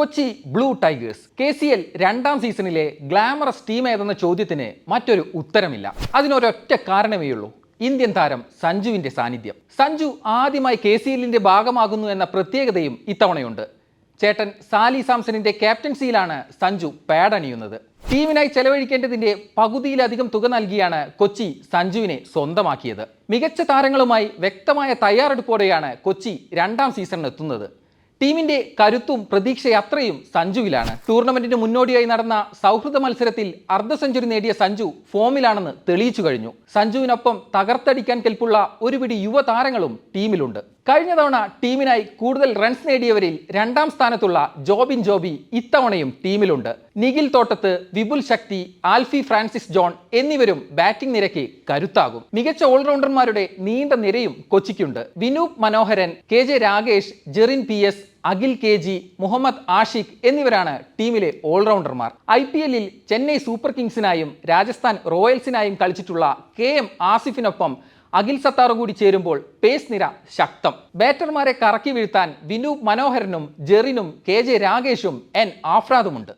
Kochi blue tigers. K C L രണ്ടാം സീസണിലെ glamorous team ഏതെന്ന ചോദ്യത്തിന് മറ്റൊരു ഉത്തരമില്ല. അതിനൊരൊറ്റ കാരണമേ ഉള്ളൂ ഇന്ത്യൻ താരം സഞ്ജുവിന്റെ സാന്നിധ്യം. സഞ്ജു ആദ്യമായി കെ സി എല്ലിന്റെ ഭാഗമാകുന്നു എന്ന പ്രത്യേകതയും ഇത്തവണയുണ്ട്. ചേട്ടൻ സാലി സാംസണിന്റെ ക്യാപ്റ്റൻസിയിലാണ് സഞ്ജു പാഡണിയുന്നത് ടീമിനായി ചെലവഴിക്കേണ്ടതിന്റെ പകുതിയിലധികം തുക നൽകിയാണ് കൊച്ചി സഞ്ജുവിനെ സ്വന്തമാക്കിയത്. മികച്ച താരങ്ങളുമായി വ്യക്തമായ തയ്യാറെടുപ്പോടെയാണ് കൊച്ചി രണ്ടാം സീസണിൽ എത്തുന്നത് ടീമിന്റെ കരുത്തും പ്രതീക്ഷയത്രയും സഞ്ജുവിലാണ്. ടൂർണമെന്റിന് മുന്നോടിയായി നടന്ന സൗഹൃദ മത്സരത്തിൽ അർദ്ധ സെഞ്ചുറി നേടിയ സഞ്ജു ഫോമിലാണെന്ന് തെളിയിച്ചു കഴിഞ്ഞു. സഞ്ജുവിനൊപ്പം തകർത്തടിക്കാൻ കെൽപ്പുള്ള ഒരുപിടി യുവതാരങ്ങളും ടീമിലുണ്ട്. കഴിഞ്ഞ തവണ ടീമിനായി കൂടുതൽ റൺസ് നേടിയവരിൽ രണ്ടാം സ്ഥാനത്തുള്ള ജോബിൻ ജോബി ഇത്തവണയും ടീമിലുണ്ട്. നിഖിൽ തോട്ടത്ത് വിപുൽ ശക്തി ആൽഫി ഫ്രാൻസിസ് ജോൺ എന്നിവരും ബാറ്റിംഗ് നിരക്ക് കരുത്താകും. മികച്ച ഓൾറൗണ്ടർമാരുടെ നീണ്ട നിരയും കൊച്ചിക്കുണ്ട്. Vinoop Manoharan K J Ragesh Jerin P S Akhil K G Muhammad Ashiq എന്നിവരാണ് ടീമിലെ ഓൾറൗണ്ടർമാർ. ഐ പി എല്ലിൽ ചെന്നൈ സൂപ്പർ കിങ്സിനായും രാജസ്ഥാൻ റോയൽസിനായും കളിച്ചിട്ടുള്ള കെ എം ആസിഫിനൊപ്പം അഖിൽ സത്താറു കൂടി ചേരുമ്പോൾ പേസ് നിര ശക്തം. ബാറ്റർമാരെ കറക്കി വീഴ്ത്താൻ വിനു മനോഹരനും ജെറിനും കെ ജെ രാഗേഷും എൻ ആഫ്രാദുമുണ്ട്.